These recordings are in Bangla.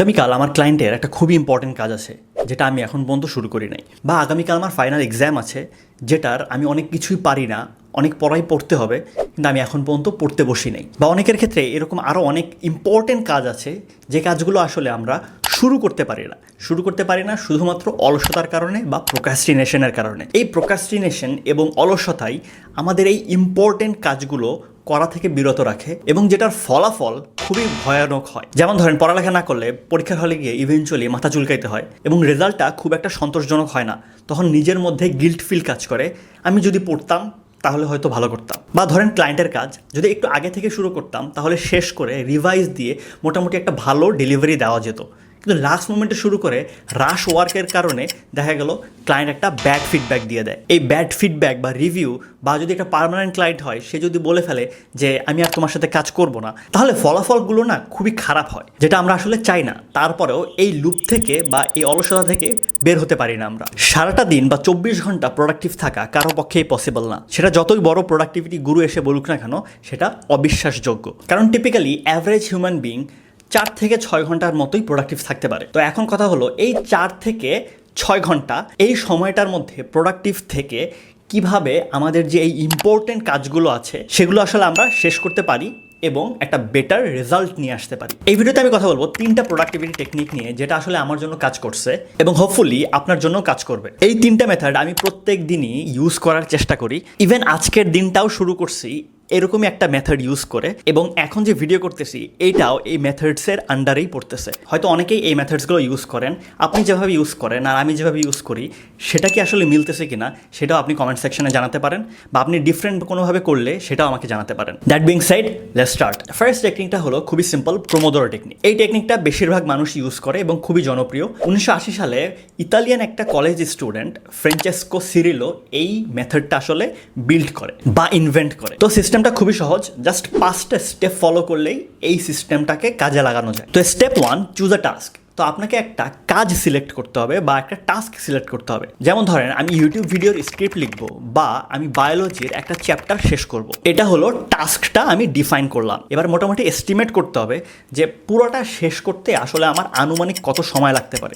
আগামীকাল আমার ক্লায়েন্টের একটা খুবই ইম্পর্টেন্ট কাজ আছে, যেটা আমি এখন পর্যন্ত শুরু করি নাই। বা আগামীকাল আমার ফাইনাল এক্সাম আছে, যেটার আমি অনেক কিছুই পারি না, অনেক পড়াই পড়তে হবে, কিন্তু আমি এখন পর্যন্ত পড়তে বসি নাই। বা অনেকের ক্ষেত্রে এরকম আরও অনেক ইম্পর্টেন্ট কাজ আছে, যে কাজগুলো আসলে আমরা শুরু করতে পারি না। শুরু করতে পারি না শুধুমাত্র অলসতার কারণে বা প্রোকাস্টিনেশনের কারণে। এই প্রোকাস্টিনেশন এবং অলসতাই আমাদের এই ইম্পর্টেন্ট কাজগুলো করা থেকে বিরত রাখে এবং যেটার ফলাফল খুবই ভয়ানক হয়। যেমন ধরেন, পড়ালেখা না করলে পরীক্ষার হলে গিয়ে ইভেনচুয়ালি মাথা চুলকাইতে হয় এবং রেজাল্টটা খুব একটা সন্তোষজনক হয় না। তখন নিজের মধ্যে গিল্ট ফিল কাজ করে, আমি যদি পড়তাম তাহলে হয়তো ভালো করতাম। বা ধরেন ক্লায়েন্টের কাজ, যদি একটু আগে থেকে শুরু করতাম তাহলে শেষ করে রিভাইজ দিয়ে মোটামুটি একটা ভালো ডেলিভারি দেওয়া যেত। কিন্তু লাস্ট মোমেন্টে শুরু করে রাশ ওয়ার্কের কারণে দেখা গেল ক্লায়েন্ট একটা ব্যাড ফিডব্যাক দিয়ে দেয়। এই ব্যাড ফিডব্যাক বা রিভিউ বা যদি একটা পার্মানেন্ট ক্লায়েন্ট হয়, সে যদি বলে ফেলে যে, আমি আর তোমার সাথে কাজ করব না, তাহলে ফলাফলগুলো না খুবই খারাপ হয়, যেটা আমরা আসলে চাই না। তারপরেও এই লুপ থেকে বা এই অলসতা থেকে বের হতে পারি না আমরা। সারাটা দিন বা চব্বিশ ঘণ্টা প্রোডাক্টিভ থাকা কারও পক্ষেই পসিবল না। সেটা যতই বড় প্রোডাক্টিভিটি গুরু এসে বলুক না কেন, সেটা অবিশ্বাসযোগ্য। কারণ টিপিক্যালি অ্যাভারেজ হিউম্যান বিং চার থেকে ছয় ঘণ্টার মতোই প্রোডাক্টিভ থাকতে পারে। তো এখন কথা হলো, এই চার থেকে ছয় ঘণ্টা, এই সময়টার মধ্যে প্রোডাক্টিভ থেকে কীভাবে আমাদের যে এই ইম্পর্টেন্ট কাজগুলো আছে, সেগুলো আসলে আমরা শেষ করতে পারি এবং একটা বেটার রেজাল্ট নিয়ে আসতে পারি। এই ভিডিওতে আমি কথা বলব তিনটা প্রোডাক্টিভিটি টেকনিক নিয়ে, যেটা আসলে আমার জন্য কাজ করছে এবং হোপফুলি আপনার জন্য কাজ করবে। এই তিনটা মেথড আমি প্রত্যেক দিনই ইউজ করার চেষ্টা করি। ইভেন আজকের দিনটাও শুরু করছি এরকমই একটা মেথড ইউজ করে এবং এখন যে ভিডিও করতেছি, এইটাও এই মেথডসের আন্ডারেই পড়তেছে। হয়তো অনেকেই এই মেথডসগুলো ইউজ করেন। আপনি যেভাবে ইউজ করেন আর আমি যেভাবে ইউজ করি, সেটা কি আসলে মিলতেছে কিনা, সেটাও আপনি কমেন্ট সেকশনে জানাতে পারেন বা আপনি ডিফারেন্ট কোনোভাবে করলে সেটাও আমাকে জানাতে পারেন। That being side let start first টেকনিকটা হলো খুবই সিম্পল প্রোমোদোর টেকনিক এই টেকনিকটা বেশিরভাগ মানুষ ইউজ করে এবং খুবই জনপ্রিয়। উনিশশো আশি সালে ইতালিয়ান একটা কলেজ স্টুডেন্ট ফ্রেঞ্চেস্কো সিরিলো এই মেথডটা আসলে বিল্ড করে বা ইনভেন্ট করে। তো সিস্টেমটা খুবই সহজ। জাস্ট পাঁচটা স্টেপ ফলো করলেই এই সিস্টেমটাকে কাজে লাগানো যায়। তো step one choose a task তো আপনাকে একটা কাজ সিলেক্ট করতে হবে বা একটা টাস্ক সিলেক্ট করতে হবে। যেমন ধরেন, আমি ইউটিউব ভিডিওর স্ক্রিপ্ট লিখব বা আমি বায়োলজির একটা চ্যাপ্টার শেষ করব। এটা হলো টাস্কটা আমি ডিফাইন করলাম। এবার মোটামুটি এস্টিমেট করতে হবে যে পুরোটা শেষ করতে আসলে আমার আনুমানিক কত সময় লাগতে পারে।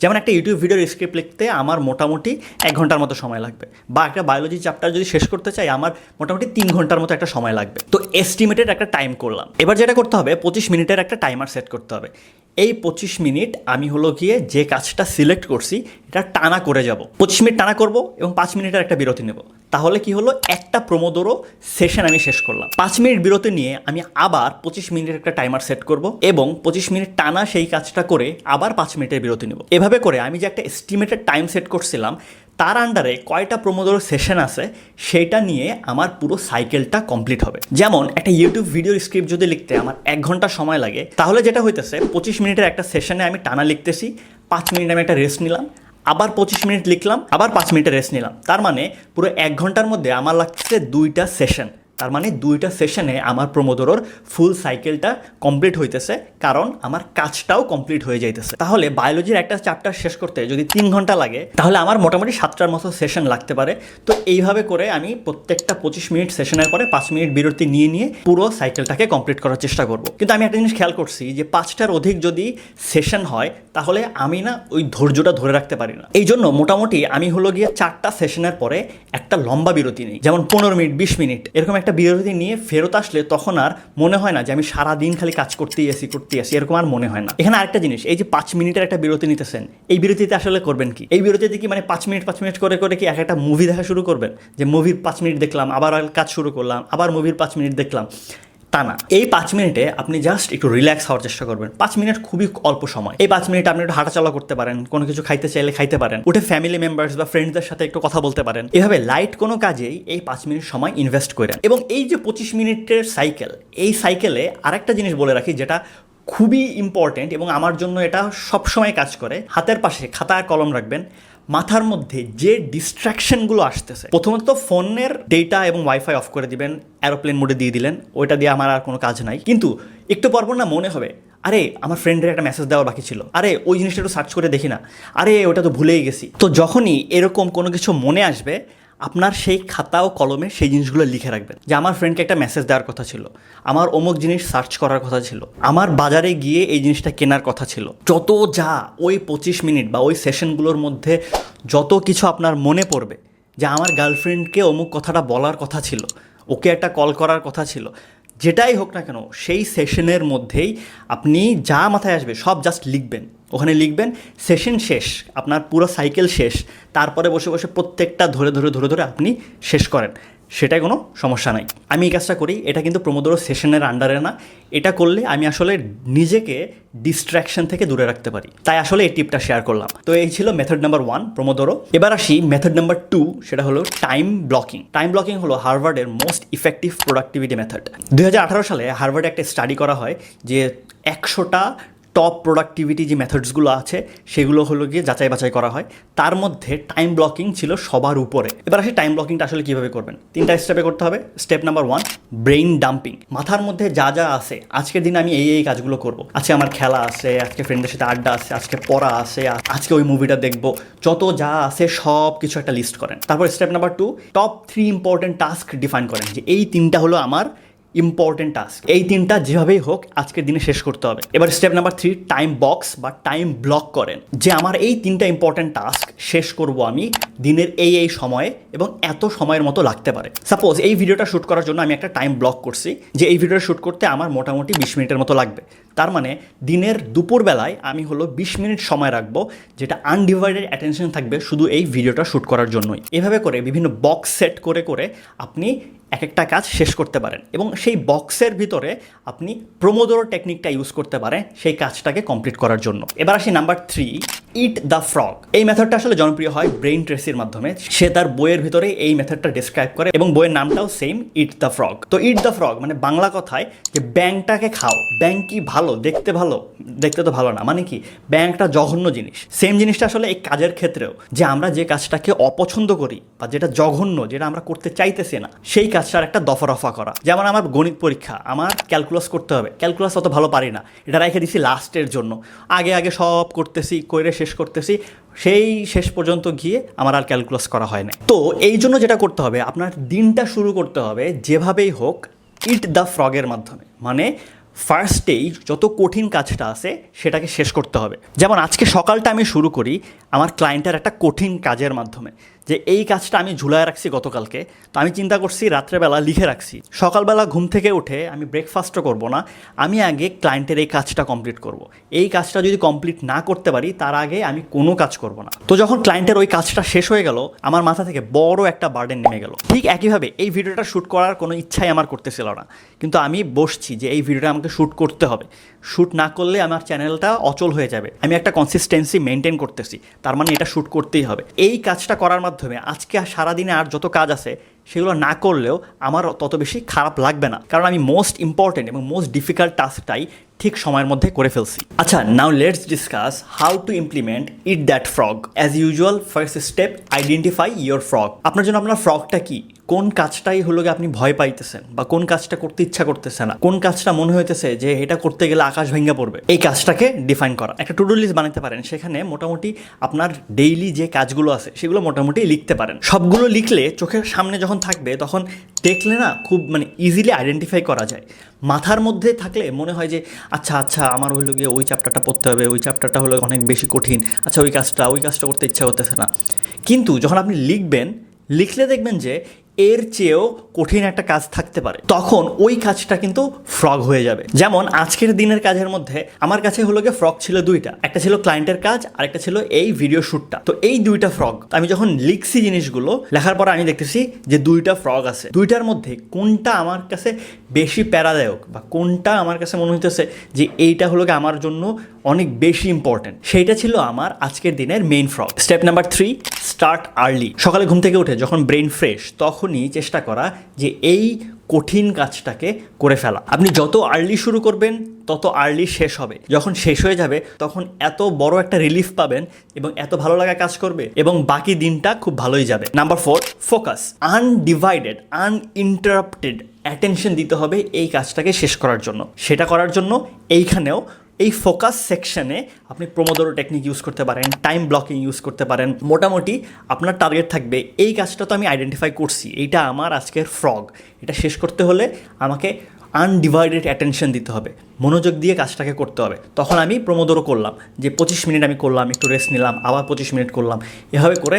যেমন একটা ইউটিউব ভিডিওর স্ক্রিপ্ট লিখতে আমার মোটামুটি এক ঘণ্টার মতো সময় লাগবে বা একটা বায়োলজি চ্যাপ্টার যদি শেষ করতে চাই, আমার মোটামুটি তিন ঘণ্টার মতো একটা সময় লাগবে। তো এস্টিমেটেড একটা টাইম করলাম। এবার যেটা করতে হবে, পঁচিশ মিনিটের একটা টাইমার সেট করতে হবে। এই পঁচিশ মিনিট আমি হলো গিয়ে যে কাজটা সিলেক্ট করছি, এটা টানা করে যাব। পঁচিশ মিনিট টানা করব এবং পাঁচ মিনিটের একটা বিরতি নেব। তাহলে কি হলো? একটা প্রমোদরও সেশন আমি শেষ করলাম। পাঁচ মিনিট বিরতি নিয়ে আমি আবার পঁচিশ মিনিটের একটা টাইমার সেট করব এবং পঁচিশ মিনিট টানা সেই কাজটা করে আবার পাঁচ মিনিটের বিরতি নেব। এভাবে করে আমি যে একটা এস্টিমেটেড টাইম সেট করছিলাম তার আন্ডারে কয়টা প্রমোদর সেশন আছে সেটা নিয়ে আমার পুরো সাইকেলটা কমপ্লিট হবে। যেমন, একটা ইউটিউব ভিডিও স্ক্রিপ্ট যদি লিখতে আমার এক ঘণ্টা সময় লাগে, তাহলে যেটা হইতেছে, পঁচিশ মিনিটের একটা সেশনে আমি টানা লিখতেছি, পাঁচ মিনিট আমি একটা রেস্ট নিলাম, আবার পঁচিশ মিনিট লিখলাম, আবার পাঁচ মিনিটের রেস্ট নিলাম। তার মানে পুরো এক ঘণ্টার মধ্যে আমার লাগছে দুইটা সেশন তার মানে দুইটা সেশনে আমার প্রমোদরর ফুল সাইকেলটা কমপ্লিট হইতেছে, কারণ আমার কাজটাও কমপ্লিট হয়ে যাইতেছে। তাহলে বায়োলজির একটা চ্যাপ্টার শেষ করতে যদি তিন ঘণ্টা লাগে, তাহলে আমার মোটামুটি সাতটার মতো সেশন লাগতে পারে। তো এইভাবে করে আমি প্রত্যেকটা পঁচিশ মিনিট সেশনের পরে পাঁচ মিনিট বিরতি নিয়ে নিয়ে পুরো সাইকেলটাকে কমপ্লিট করার চেষ্টা করব। কিন্তু আমি একটা জিনিস খেয়াল করছি যে পাঁচটার অধিক যদি সেশন হয়, তাহলে আমি না ওই ধৈর্যটা ধরে রাখতে পারি না। এই জন্য মোটামুটি আমি হলো গিয়ে চারটা সেশনের পরে একটা লম্বা বিরতি নিই, যেমন পনেরো মিনিট, বিশ মিনিট, এরকম একটা বিরতি নিয়ে ফেরত আসলে তখন আর মনে হয় না যে আমি সারা দিন খালি কাজ করতেই আসি করতেই আসি এরকম আর মনে হয় না। এখানে আরেকটা জিনিস, এই যে পাঁচ মিনিটের একটা বিরতি নিতেছেন, এই বিরতিতে আসলে করবেন কি? এই বিরতিতে কি মানে পাঁচ মিনিট পাঁচ মিনিট করে করে কি এক একটা মুভি দেখা শুরু করবেন? যে মুভির পাঁচ মিনিট দেখলাম, আবার কাজ শুরু করলাম, আবার মুভির পাঁচ মিনিট দেখলাম। তা না। এই পাঁচ মিনিটে আপনি জাস্ট একটু রিল্যাক্স হওয়ার চেষ্টা করবেন। পাঁচ মিনিট খুবই অল্প সময়। এই পাঁচ মিনিট আপনি একটু হাঁটাচলা করতে পারেন, কোনো কিছু খাইতে চাইলে খাইতে পারেন, উঠে ফ্যামিলি মেম্বার্স বা ফ্রেন্ডসদের সাথে একটু কথা বলতে পারেন। এভাবে লাইট কোনো কাজেই এই পাঁচ মিনিট সময় ইনভেস্ট করেন এবং এই যে পঁচিশ মিনিটের সাইকেল এই সাইকেলে আরেকটা জিনিস বলে রাখি যেটা খুবই ইম্পর্টেন্ট এবং আমার জন্য এটা সবসময় কাজ করে। হাতের পাশে খাতা কলম রাখবেন মাথার মধ্যে যে ডিস্ট্র্যাকশনগুলো আসতেছে, প্রথমত ফোনের ডেটা এবং ওয়াইফাই অফ করে দিবেন অ্যারোপ্লেন মোডে দিয়ে দিলেন, ওইটা দিয়ে আমার আর কোনো কাজ নাই। কিন্তু একটু পরপর না মনে হবে, আরে আমার ফ্রেন্ডের একটা মেসেজ দেওয়ার বাকি ছিল, আরে ওই জিনিসটা একটু সার্চ করে দেখি না, আরে ওটা তো ভুলেই গেছি। তো যখনই এরকম কোনো কিছু মনে আসবে আপনার সেই খাতা ও কলমে সেই জিনিসগুলো লিখে রাখবেন। যে আমার ফ্রেন্ডকে একটা মেসেজ দেওয়ার কথা ছিল। আমার অমুক জিনিস সার্চ করার কথা ছিল। আমার বাজারে গিয়ে এই জিনিসটা কেনার কথা ছিল। যত যা ওই পঁচিশ মিনিট বা ওই সেশনগুলোর মধ্যে যত কিছু আপনার মনে পড়বে, যে আমার গার্লফ্রেন্ডকে অমুক কথাটা বলার কথা ছিল, ওকে একটা কল করার কথা ছিল যেটাই হোক না কেন, সেই সেশনের মধ্যেই আপনি যা মাথায় আসবে সব জাস্ট লিখবেন। ওখানে লিখবেন, সেশন শেষ, আপনার পুরো সাইকেল শেষ, তারপরে বসে বসে প্রত্যেকটা ধরে ধরে ধরে ধরে আপনি শেষ করেন। সেটাই কোনো সমস্যা নাই। আমি এই কাজটা করি, এটা কিন্তু প্রমোদরো সেশনের আন্ডারে না। এটা করলে আমি আসলে নিজেকে ডিস্ট্র্যাকশন থেকে দূরে রাখতে পারি। তাই আসলে এই টিপটা শেয়ার করলাম। তো এই ছিল মেথড নাম্বার ওয়ান প্রমোদরো এবার আসি মেথড নাম্বার টু সেটা হলো টাইম ব্লকিং টাইম ব্লকিং হলো হার্ভার্ডের মোস্ট ইফেক্টিভ প্রোডাক্টিভিটি মেথড দুই হাজার আঠারো সালে হার্ভার্ডে একটা স্টাডি করা হয় যে একশোটা টপ প্রোডাক্টিভিটি যে মেথডসগুলো আছে, সেগুলো হলো গিয়ে যাচাই বাছাই করা হয়। তার মধ্যে টাইম ব্লকিং ছিল সবার উপরে। এবার আসি টাইম ব্লকিংটা আসলে কীভাবে করবেন? তিনটা স্টেপে করতে হবে। Step number one brain dumping মাথার মধ্যে যা যা আছে, আজকের দিনে আমি এই এই কাজগুলো করব। আজকে আমার খেলা আছে, আজকে ফ্রেন্ডদের সাথে আড্ডা আছে, আজকে পড়া আছে আজকে ওই মুভিটা দেখব। যত যা আছে সব কিছু একটা লিস্ট করেন। তারপর step number two top three important task define করেন। যে এই তিনটা হলো আমার ইম্পর্টেন্ট টাস্ক এই তিনটা যেভাবেই হোক, আজকের দিনে শেষ করতে হবে। এবার step number three time box বা টাইম ব্লক করেন। যে আমার এই তিনটা ইম্পর্টেন্ট টাস্ক শেষ করব আমি দিনের এই এই সময়ে এবং এত সময়ের মতো লাগতে পারে। সাপোজ এই ভিডিওটা শ্যুট করার জন্য আমি একটা টাইম ব্লক করছি, যে এই ভিডিওটা শ্যুট করতে আমার মোটামুটি বিশ মিনিটের মতো লাগবে। তার মানে দিনের দুপুরবেলায় আমি হলো বিশ মিনিট সময় রাখব, যেটা আনডিভাইডেড অ্যাটেনশন থাকবে শুধু এই ভিডিওটা শ্যুট করার জন্যই। এভাবে করে বিভিন্ন বক্স সেট করে করে আপনি এক একটা কাজ শেষ করতে পারেন এবং সেই বক্সের ভিতরে আপনি প্রমোদোর টেকনিকটা ইউজ করতে পারেন সেই কাজটাকে কমপ্লিট করার জন্য। এবার আসি number three eat the frog এই মেথডটা আসলে জনপ্রিয় হয় ব্রেইন ট্রেসির মাধ্যমে। সে তার বইয়ের ভিতরে এই মেথডটা ডিসক্রাইব করে এবং বইয়ের নামটাও সেম ইট দ্য ফ্রগ তো ইট দ্য ফ্রগ মানে বাংলা কথায় যে ব্যাংকটাকে খাও, ব্যাংক কি ভালো, দেখতে ভালো? দেখতে তো ভালো না মানে কি? ব্যাংকটা জঘন্য জিনিস। সেম জিনিসটা আসলে এই কাজের ক্ষেত্রেও, যে আমরা যে কাজটাকে অপছন্দ করি বা যেটা জঘন্য, যেটা আমরা করতে চাইতেছি না, সেই কাজটার একটা দফা রফা করা। যেমন আমার গণিত পরীক্ষা, আমার ক্যালকুলাস করতে হবে। ক্যালকুলাস অত ভালো পারি না। এটা রেখে দিছি লাস্টের জন্য। আগে আগে সব করতেছি করে শেষ করতেছি। সেই শেষ পর্যন্ত গিয়ে আমার আর ক্যালকুলাস করা হয় না তো এই জন্য যেটা করতে হবে, আপনার দিনটা শুরু করতে হবে যেভাবেই হোক ইট দ্য ফ্রগের মাধ্যমে। মানে ফার্স্টেই যত কঠিন কাজটা আছে, সেটাকে শেষ করতে হবে। যেমন আজকে সকালটা আমি শুরু করি আমার ক্লায়েন্টের একটা কঠিন কাজের মাধ্যমে। যে এই কাজটা আমি ঝুলায় রাখছি গতকালকে, তো আমি চিন্তা করছি রাত্রেবেলা লিখে রাখছি। সকালবেলা ঘুম থেকে উঠে আমি ব্রেকফাস্টও করব না, আমি আগে ক্লায়েন্টের এই কাজটা কমপ্লিট করব। এই কাজটা যদি কমপ্লিট না করতে পারি, তার আগে আমি কোনো কাজ করব না। তো যখন ক্লায়েন্টের ওই কাজটা শেষ হয়ে গেল, আমার মাথা থেকে বড় একটা বার্ডেন নেমে গেল। ঠিক একইভাবে এই ভিডিওটা শ্যুট করার কোনো ইচ্ছাই আমার করতেছিল না। কিন্তু আমি বসছি যে এই ভিডিওটা আমাকে শ্যুট করতে হবে। শ্যুট না করলে আমার চ্যানেলটা অচল হয়ে যাবে। আমি একটা কনসিস্টেন্সি মেনটেন করতেছি। তার মানে এটা শ্যুট করতেই হবে। এই কাজটা করার মাধ্যমে আজকে আর সারাদিনে আর যত কাজ আছে, সেগুলো না করলেও আমার তত বেশি খারাপ লাগবে না। কারণ আমি মোস্ট ইম্পর্টেন্ট এবং মোস্ট ডিফিকাল্ট টাস্কটাই ঠিক সময়ের মধ্যে করে ফেলছি। আচ্ছা now let's discuss how to implement eat that frog as usual first step identify your frog আপনার জন্য আপনার ফ্রগটা কি? কোন কাজটাই হলো গিয়ে আপনি ভয় পাইতেছেন বা কোন কাজটা করতে ইচ্ছা করতেছে না। কোন কাজটা মনে হইতেছে যে এটা করতে গেলে আকাশ ভেঙে পড়বে। এই কাজটাকে ডিফাইন করা। একটা টু লিস্ট বানাতে পারেন। সেখানে মোটামুটি আপনার ডেইলি যে কাজগুলো আছে, সেগুলো মোটামুটি লিখতে পারেন। সবগুলো লিখলে চোখের সামনে যখন থাকবে, তখন দেখলে না খুব মানে ইজিলি আইডেন্টিফাই করা যায়। মাথার মধ্যে থাকলে মনে হয় যে আচ্ছা আচ্ছা আমার হলো গিয়ে ওই চ্যাপ্টারটা পড়তে হবে, ওই চ্যাপ্টারটা হলো অনেক বেশি কঠিন। আচ্ছা ওই কাজটা ওই কাজটা করতে ইচ্ছা করতেছে না। কিন্তু যখন আপনি লিখবেন, লিখলে দেখবেন যে এর চেয়েও কঠিন একটা কাজ থাকতে পারে। তখন ওই কাজটা কিন্তু ফ্রগ হয়ে যাবে। যেমন আজকের দিনের কাজের মধ্যে আমার কাছে হলো গিয়ে ফ্রগ ছিল দুইটা। একটা ছিল ক্লায়েন্টের কাজ আর একটা ছিল এই ভিডিও শ্যুটটা তো এই দুইটা ফ্রগ আমি যখন লিখছি জিনিসগুলো, লেখার পর আমি দেখতেছি যে দুইটা ফ্রগ আছে। দুইটার মধ্যে কোনটা আমার কাছে বেশি প্যারাদায়ক বা কোনটা আমার কাছে মনে হইতেছে যে এইটা হলো গিয়ে আমার জন্য অনেক বেশি ইম্পর্টেন্ট সেইটা ছিল আমার আজকের দিনের main frog step number three start early সকালে ঘুম থেকে উঠে যখন ব্রেন ফ্রেশ তখনই চেষ্টা করা যে এই কঠিন কাজটাকে করে ফেলা। আপনি যত আর্লি শুরু করবেন, তত আর্লি শেষ হবে। যখন শেষ হয়ে যাবে, তখন এত বড় একটা রিলিফ পাবেন এবং এত ভালো লাগা কাজ করবে এবং বাকি দিনটা খুব ভালোই যাবে। Number four focus undivided uninterrupted attention দিতে হবে এই কাজটাকে শেষ করার জন্য। সেটা করার জন্য এইখানেও এই ফোকাস সেকশনে আপনি প্রোমোদোরো টেকনিক ইউজ করতে পারেন টাইম ব্লকিং ইউজ করতে পারেন। মোটামুটি আপনার টার্গেট থাকবে, এই কাজটা তো আমি আইডেন্টিফাই করছি, এইটা আমার আজকের ফ্রগ এটা শেষ করতে হলে আমাকে আনডিভাইডেড অ্যাটেনশন দিতে হবে, মনোযোগ দিয়ে কাজটাকে করতে হবে। তখন আমি প্রমোদরও করলাম, যে পঁচিশ মিনিট আমি করলাম, একটু রেস্ট নিলাম, আবার পঁচিশ মিনিট করলাম। এভাবে করে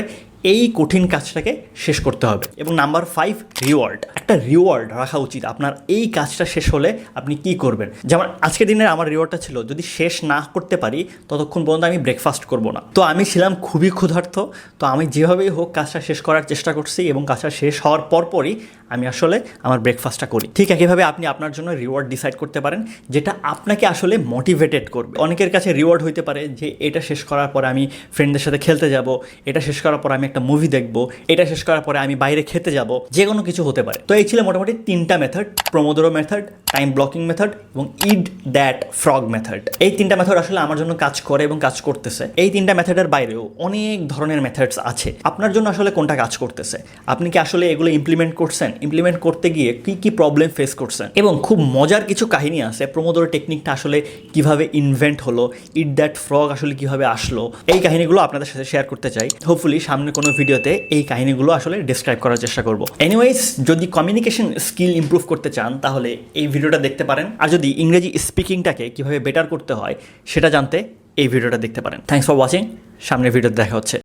এই কঠিন কাজটাকে শেষ করতে হবে। এবং নাম্বার ফাইভ রিওয়ার্ড একটা রিওয়ার্ড রাখা উচিত, আপনার এই কাজটা শেষ হলে আপনি কি করবেন? যেমন আজকের দিনের আমার রিওয়ার্ডটা ছিল, যদি শেষ না করতে পারি ততক্ষণ পর্যন্ত আমি ব্রেকফাস্ট করব না। তো আমি ছিলাম খুবই ক্ষুধার্ত। তো আমি যেভাবেই হোক কাজটা শেষ করার চেষ্টা করছি এবং কাজটা শেষ হওয়ার পরপরই আমি আসলে আমার ব্রেকফাস্টটা করি। ঠিক একইভাবে আপনি আপনার জন্য রিওয়ার্ড ডিসাইড করতে পারেন, যেটা আপনাকে আসলে মোটিভেটেড করবে। অনেকের কাছে রিওয়ার্ড হইতে পারে যে, এটা শেষ করার পরে আমি ফ্রেন্ডদের সাথে খেলতে যাব, এটা শেষ করার পরে আমি একটা মুভি দেখব, এটা শেষ করার পরে আমি বাইরে খেতে যাব। যে কোনো কিছু হতে পারে। তো এই ছিল মোটামুটি তিনটা method pomodoro method time blocking method এবং ইড দ্যাট ফ্রগ মেথড এই তিনটা মেথড আসলে আমার জন্য কাজ করে এবং কাজ করতেছে। এই তিনটা মেথডের বাইরেও অনেক ধরনের মেথডস আছে। আপনার জন্য আসলে কোনটা কাজ করতেছে? আপনি কি আসলে এগুলো ইমপ্লিমেন্ট করছেন? ইমপ্লিমেন্ট করতে গিয়ে কি কি প্রবলেম ফেস করছেন এবং খুব মজার কিছু কাহিনী আছে প্রমোদোর টেকনিকটা আসলে কীভাবে ইনভেন্ট হলো ইট দ্যাট ফ্রগ আসলে কীভাবে আসলো, এই কাহিনীগুলো আপনাদের সাথে শেয়ার করতে চাই। হোপফুলি সামনে কোনো ভিডিওতে এই কাহিনীগুলো আসলে ডিসক্রাইব করার চেষ্টা করব। এনিওয়েজ যদি কমিউনিকেশন স্কিল ইম্প্রুভ করতে চান, তাহলে এই ভিডিওটা দেখতে পারেন। আর যদি ইংরেজি স্পিকিংটাকে কীভাবে বেটার করতে হয়, সেটা জানতে এই ভিডিওটা দেখতে পারেন। থ্যাংকস ফর ওয়াচিং সামনের ভিডিওতে দেখা হচ্ছে।